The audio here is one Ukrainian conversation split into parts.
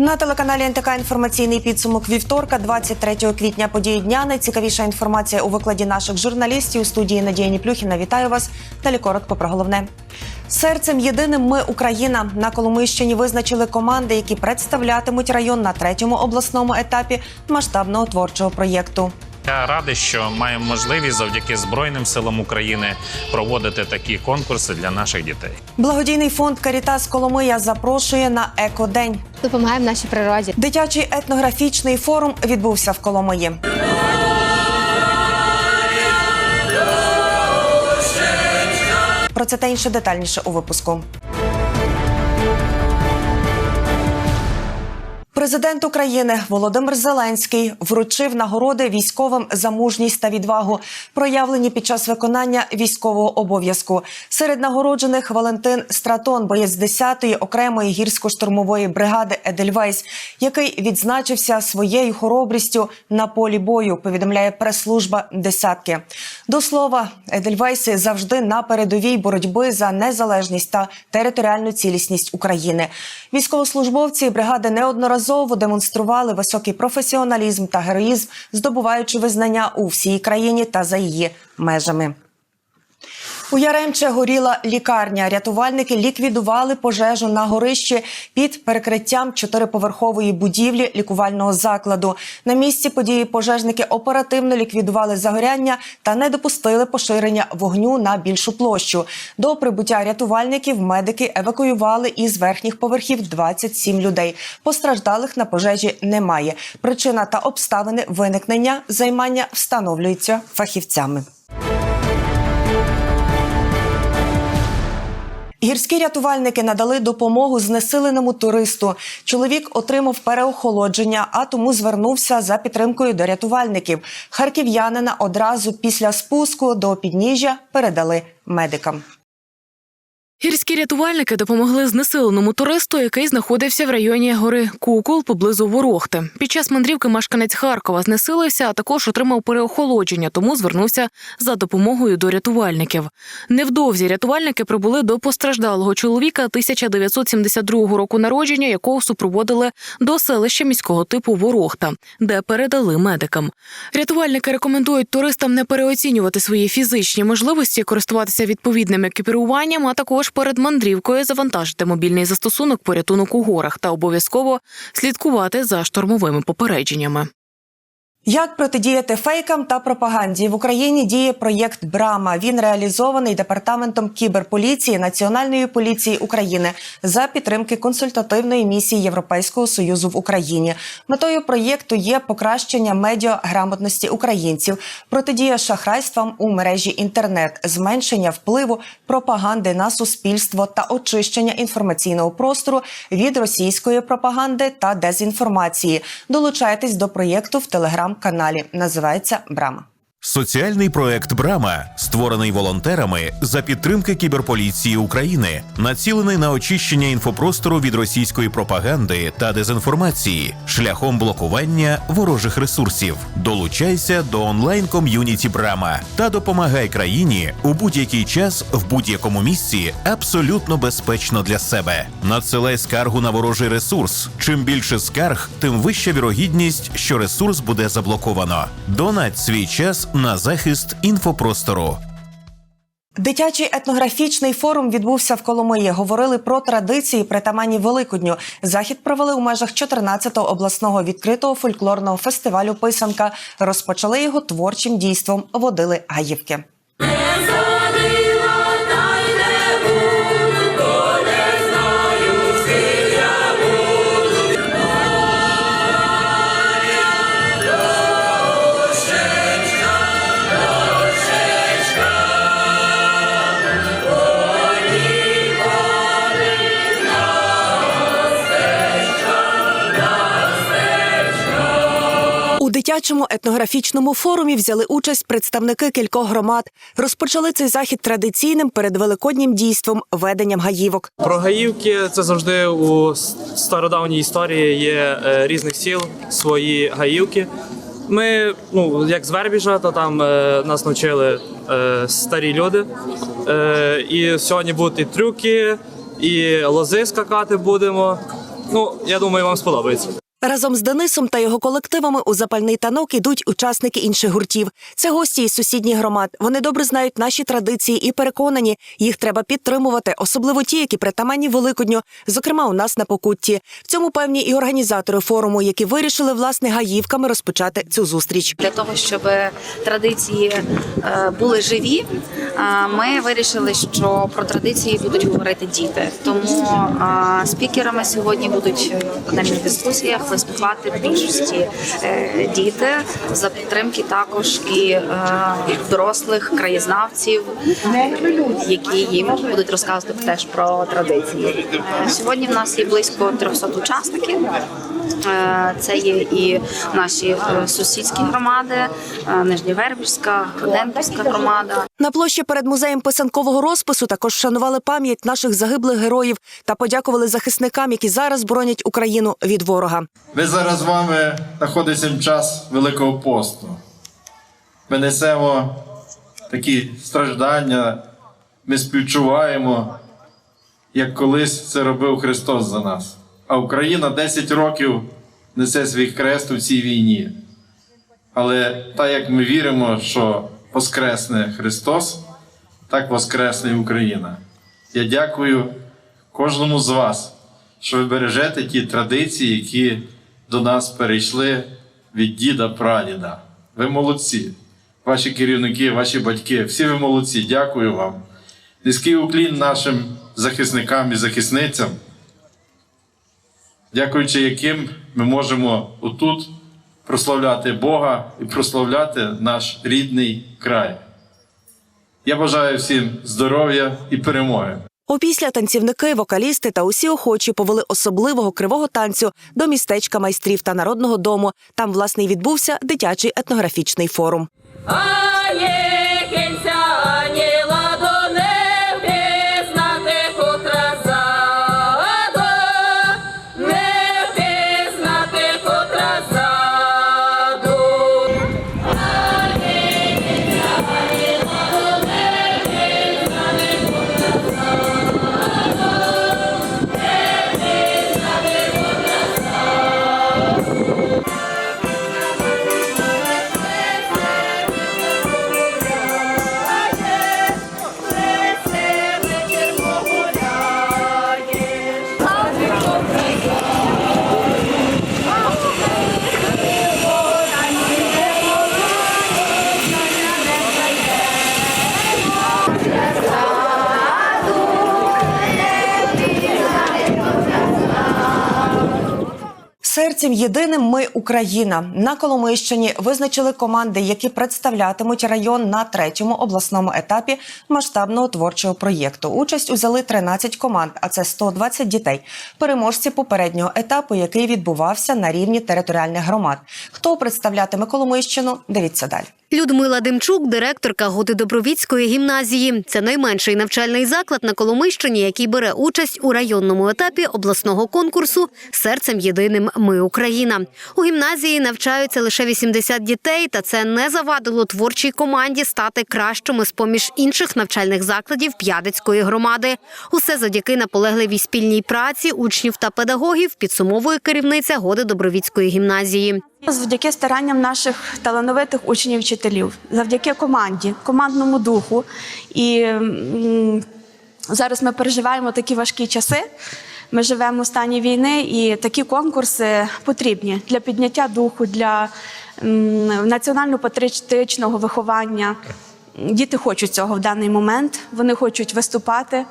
На телеканалі НТК інформаційний підсумок вівторка, 23 квітня. Події дня. Найцікавіша інформація у викладі наших журналістів у студії Надія Ніплюхіна. Вітаю вас. Далі коротко про головне. Серцем єдиним ми Україна на Коломийщині визначили команди, які представлятимуть район на третьому обласному етапі масштабного творчого проєкту. Я радий, що маємо можливість завдяки Збройним силам України проводити такі конкурси для наших дітей. Благодійний фонд Карітас Коломия запрошує на екодень. допомагаємо нашій природі. Дитячий етнографічний форум відбувся в Коломиї. Про це та інше детальніше у випуску. Президент України Володимир Зеленський вручив нагороди військовим за мужність та відвагу, проявлені під час виконання військового обов'язку. Серед нагороджених Валентин Стратон, боєць 10-ї окремої гірсько-штурмової бригади Едельвейс, який відзначився своєю хоробрістю на полі бою. Повідомляє прес-служба десятки. До слова, Едельвейси завжди на передовій боротьби за незалежність та територіальну цілісність України. Військовослужбовці бригади неодноразово демонстрували високий професіоналізм та героїзм, здобуваючи визнання у всій країні та за її межами. У Яремче горіла лікарня. Рятувальники ліквідували пожежу на горищі під перекриттям чотириповерхової будівлі лікувального закладу. На місці події пожежники оперативно ліквідували загоряння та не допустили поширення вогню на більшу площу. До прибуття рятувальників медики евакуювали із верхніх поверхів 27 людей. Постраждалих на пожежі немає. Причина та обставини виникнення займання встановлюються фахівцями. Гірські рятувальники надали допомогу знесиленому туристу. Чоловік отримав переохолодження, а тому звернувся за підтримкою до рятувальників. Харків'янина одразу після спуску до підніжжя передали медикам. Гірські рятувальники допомогли знесиленому туристу, який знаходився в районі гори Кукол поблизу Ворохти. Під час мандрівки мешканець Харкова знесилився, а також отримав переохолодження, тому звернувся за допомогою до рятувальників. Невдовзі рятувальники прибули до постраждалого чоловіка 1972 року народження, якого супроводили до селища міського типу Ворохта, де передали медикам. Рятувальники рекомендують туристам не переоцінювати свої фізичні можливості, користуватися відповідним екіпіруванням, а також перед мандрівкою завантажити мобільний застосунок порятунок у горах та обов'язково слідкувати за штормовими попередженнями. Як протидіяти фейкам та пропаганді в Україні діє проєкт Брама. Він реалізований департаментом кіберполіції Національної поліції України за підтримки консультативної місії Європейського союзу в Україні. Метою проєкту є покращення медіаграмотності українців, протидія шахрайствам у мережі інтернет, зменшення впливу пропаганди на суспільство та очищення інформаційного простору від російської пропаганди та дезінформації. Долучайтесь до проєкту в телеграм-каналі. Називається Брама. Соціальний проект Брама, створений волонтерами за підтримки кіберполіції України, націлений на очищення інфопростору від російської пропаганди та дезінформації шляхом блокування ворожих ресурсів. Долучайся до онлайн ком'юніті Брама та допомагай країні у будь-який час в будь-якому місці абсолютно безпечно для себе. Надсилай скаргу на ворожий ресурс. Чим більше скарг, тим вища вірогідність, що ресурс буде заблоковано. Донать свій час на захист інфопростору. Дитячий етнографічний форум відбувся в Коломиї. Говорили про традиції притаманні Великодню. Захід провели у межах 14-го обласного відкритого фольклорного фестивалю Писанка. Розпочали його творчим дійством. Водили гаївки. У дитячому етнографічному форумі взяли участь представники кількох громад. Розпочали цей захід традиційним передвеликоднім дійством веденням гаївок. Про Гаївки це завжди у стародавній історії є е, різних сіл свої гаївки. Ми, ну як з Вербіжа, то там е, нас навчили е, старі люди. Е, і сьогодні будуть і трюки, і лози скакати будемо. Ну, я думаю, вам сподобається. Разом з Денисом та його колективами у запальний танок ідуть учасники інших гуртів. Це гості із сусідніх громад. Вони добре знають наші традиції і переконані, їх треба підтримувати, особливо ті, які притаманні Великодню, зокрема у нас на Покутті. В цьому певні і організатори форуму, які вирішили власне гаївками розпочати цю зустріч. Для того щоб традиції е, були живі, е, ми вирішили, що про традиції будуть говорити діти. Тому е, спікерами сьогодні будуть панельних дискусіях виступати в більшості е, діти за підтримки також і е, дорослих краєзнавців, які їм будуть розказувати теж про традиції. Сьогодні в нас є близько 300 учасників. Е, Це є і наші е, сусідські громади, е, Нижньовербівська, Роденківська громада. На площі перед музеєм писанкового розпису також шанували пам'ять наших загиблих героїв та подякували захисникам, які зараз боронять Україну від ворога. Ми зараз з вами знаходимося в час Великого посту. Ми несемо такі страждання, ми співчуваємо, як колись це робив Христос за нас. А Україна 10 років несе свій хрест у цій війні. Але так як ми віримо, що Воскресне Христос, так Воскресне Україна. Я дякую кожному з вас, що ви бережете ті традиції, які до нас перейшли від діда прадіда. Ви молодці, ваші керівники, ваші батьки, всі ви молодці. Дякую вам. Низький уклін нашим захисникам і захисницям, дякуючи яким ми можемо отут прославляти Бога і прославляти наш рідний край. Я бажаю всім здоров'я і перемоги. Опісля танцівники, вокалісти та усі охочі повели особливого кривого танцю до містечка майстрів та народного дому. Там власне відбувся дитячий етнографічний форум. Серцем єдиним ми Україна на Коломийщині визначили команди, які представлятимуть район на третьому обласному етапі масштабного творчого проєкту. Участь узяли 13 команд, а це 120 дітей. Переможці попереднього етапу, який відбувався на рівні територіальних громад. Хто представлятиме Коломийщину? Дивіться далі. Людмила Демчук, директорка Годидобровіцької гімназії. Це найменший навчальний заклад на Коломийщині, який бере участь у районному етапі обласного конкурсу Серцем єдиним ми Україна. У гімназії навчаються лише 80 дітей, та це не завадило творчій команді стати кращими з поміж інших навчальних закладів П'ядицької громади. Усе завдяки наполегливій спільній праці учнів та педагогів підсумовує керівниця Годидобровіцької гімназії. Завдяки старанням наших талановитих учнів вчителів, завдяки команді, командному духу. І зараз ми переживаємо такі важкі часи. Ми живемо в стані війни, і такі конкурси потрібні для підняття духу, для національно-патріотичного виховання. Діти хочуть цього в даний момент. Вони хочуть виступати,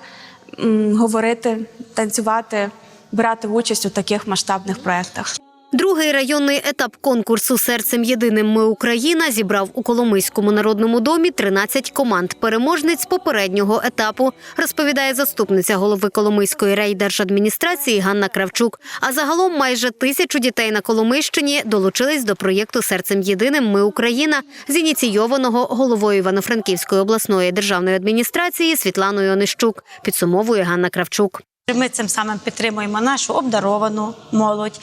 говорити, танцювати, брати участь у таких масштабних проєктах. Другий районний етап конкурсу Серцем єдиним ми Україна зібрав у Коломийському народному домі 13 команд переможниць попереднього етапу, розповідає заступниця голови Коломийської райдержадміністрації Ганна Кравчук. А загалом майже тисячу дітей на Коломийщині долучились до проєкту Серцем єдиним ми Україна, зініційованого головою Івано-Франківської обласної державної адміністрації Світланою Онищук. Підсумовує Ганна Кравчук. Ми цим самим підтримуємо нашу обдаровану молодь,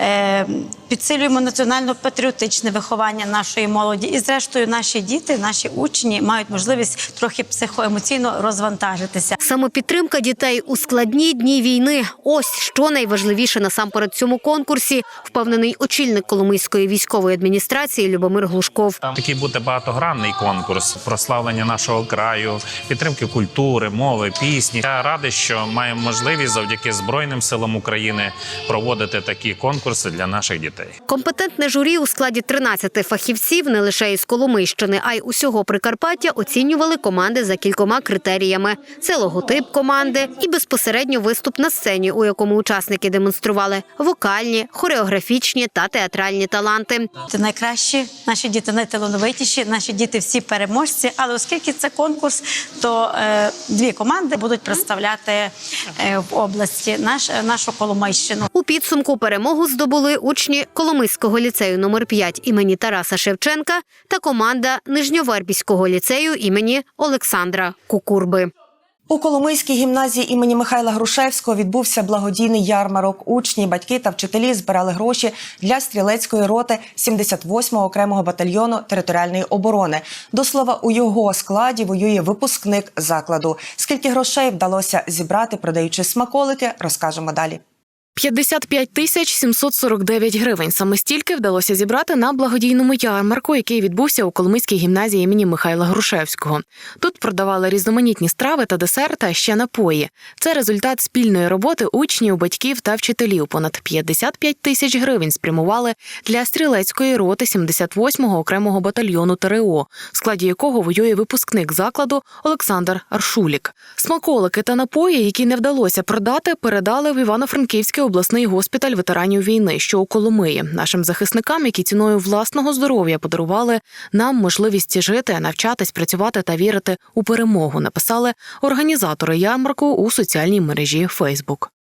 е, підсилюємо національно-патріотичне виховання нашої молоді. І, зрештою, наші діти, наші учні мають можливість трохи психоемоційно розвантажитися. Самопідтримка дітей у складні дні війни. Ось що найважливіше насамперед в цьому конкурсі, впевнений очільник Коломийської військової адміністрації Любомир Глушков. Такий буде багатогранний конкурс прославлення нашого краю, підтримки культури, мови, пісні. Я радий, що маємо можливість завдяки Збройним силам України проводити такі конкурси для наших дітей. Компетентне журі у складі 13 фахівців не лише із Коломийщини, а й усього Прикарпаття оцінювали команди за кількома критеріями: це логотип команди і безпосередньо виступ на сцені, у якому учасники демонстрували вокальні, хореографічні та театральні таланти. Це найкращі, наші діти найталановитіші, наші діти всі переможці. Але оскільки це конкурс, то е, дві команди будуть представляти е, в області наш, нашу Коломийщину. У підсумку перемогу здобули учні Коломийського ліцею номер 5 імені Тараса Шевченка та команда Нижньовербіського ліцею імені Олександра Кукурби. У Коломийській гімназії імені Михайла Грушевського відбувся благодійний ярмарок. Учні, батьки та вчителі збирали гроші для стрілецької роти 78-го окремого батальйону територіальної оборони. До слова, у його складі воює випускник закладу. Скільки грошей вдалося зібрати, продаючи смаколики, розкажемо далі. 55 тисяч 749 гривень. Саме стільки вдалося зібрати на благодійному ярмарку, який відбувся у Коломийській гімназії імені Михайла Грушевського. Тут продавали різноманітні страви та десерти, а ще напої. Це результат спільної роботи учнів, батьків та вчителів. Понад 55 тисяч гривень спрямували для стрілецької роти 78-го окремого батальйону ТРО, в складі якого воює випускник закладу Олександр Аршулік. Смаколики та напої, які не вдалося продати, передали в Івано-Франківський обласний госпіталь ветеранів війни, що у Коломиї, нашим захисникам, які ціною власного здоров'я подарували нам можливість жити, навчатись, працювати та вірити у перемогу. Написали організатори ярмарку у соціальній мережі Фейсбук.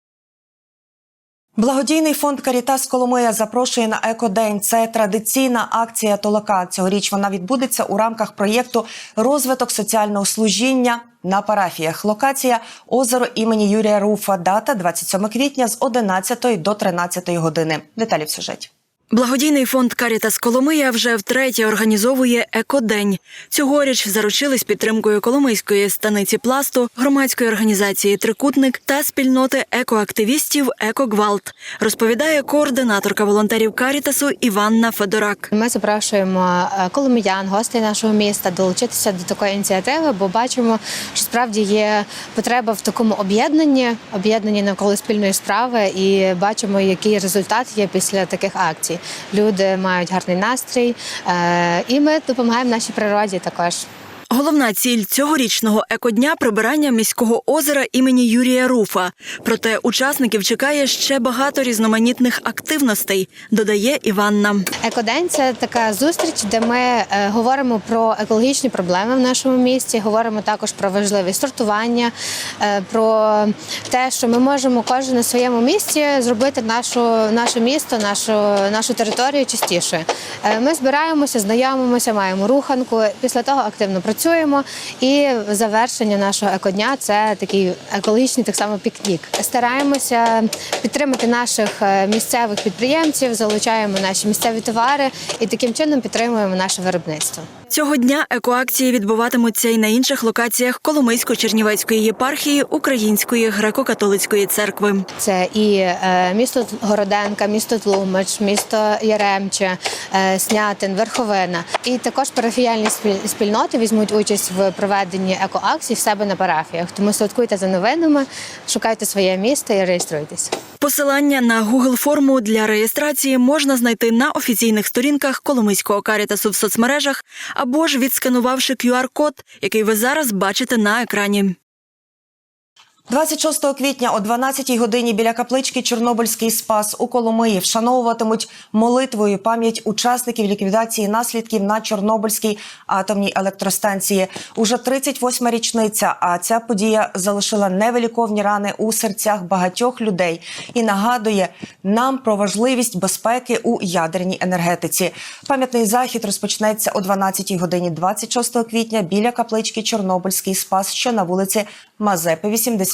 Благодійний фонд Карітас Коломия запрошує на екодень. Це традиційна акція Толока. Цьогоріч вона відбудеться у рамках проєкту Розвиток соціального служіння на парафіях. Локація озеро імені Юрія Руфа. Дата 27 квітня з 11 до 13 години. Деталі в сюжеті. Благодійний фонд Карітас Коломия вже втретє організовує екодень. Цьогоріч заручились підтримкою Коломийської станиці пласту, громадської організації Трикутник та спільноти екоактивістів Екогвалт, розповідає координаторка волонтерів Карітасу Іванна Федорак. Ми запрошуємо е, коломиян, гостей нашого міста долучитися до такої ініціативи, бо бачимо, що справді є потреба в такому об'єднанні, об'єднанні навколо спільної справи, і бачимо, який результат є після таких акцій. Люди мають гарний настрій, е, і ми допомагаємо нашій природі також. Головна ціль цьогорічного екодня прибирання міського озера імені Юрія Руфа. Проте учасників чекає ще багато різноманітних активностей, додає Іванна. Екодень це така зустріч, де ми е, говоримо про екологічні проблеми в нашому місті. Говоримо також про важливість сортування, е, про те, що ми можемо кожен на своєму місці зробити нашу наше місто, нашу нашу територію чистішою. Е, Ми збираємося, знайомимося, маємо руханку. Після того активно працюємо. І завершення нашого екодня це такий екологічний так само пікнік. Стараємося підтримати наших е, місцевих підприємців, залучаємо наші місцеві товари і таким чином підтримуємо наше виробництво. Цього дня екоакції відбуватимуться і на інших локаціях Коломийсько-Чернівецької єпархії Української греко-католицької церкви. Це і е, місто Городенка, місто Тлумач, місто Яремче, е, Снятин, Верховина. І також парафіяльні спіль- спільноти візьмуть участь в проведенні екоакцій в себе на парафіях. Тому слідкуйте за новинами, шукайте своє місто і реєструйтесь. Посилання на Google форму для реєстрації можна знайти на офіційних сторінках Коломийського карітасу в соцмережах або ж відсканувавши QR-код, який ви зараз бачите на екрані. 26 квітня о 12 годині біля каплички Чорнобильський спас у Коломиї вшановуватимуть молитвою пам'ять учасників ліквідації наслідків на Чорнобильській атомній електростанції. Уже 38 річниця. А ця подія залишила невиліковні рани у серцях багатьох людей і нагадує нам про важливість безпеки у ядерній енергетиці. Пам'ятний захід розпочнеться о 12 годині 26 квітня біля каплички Чорнобильський спас, що на вулиці Мазепи,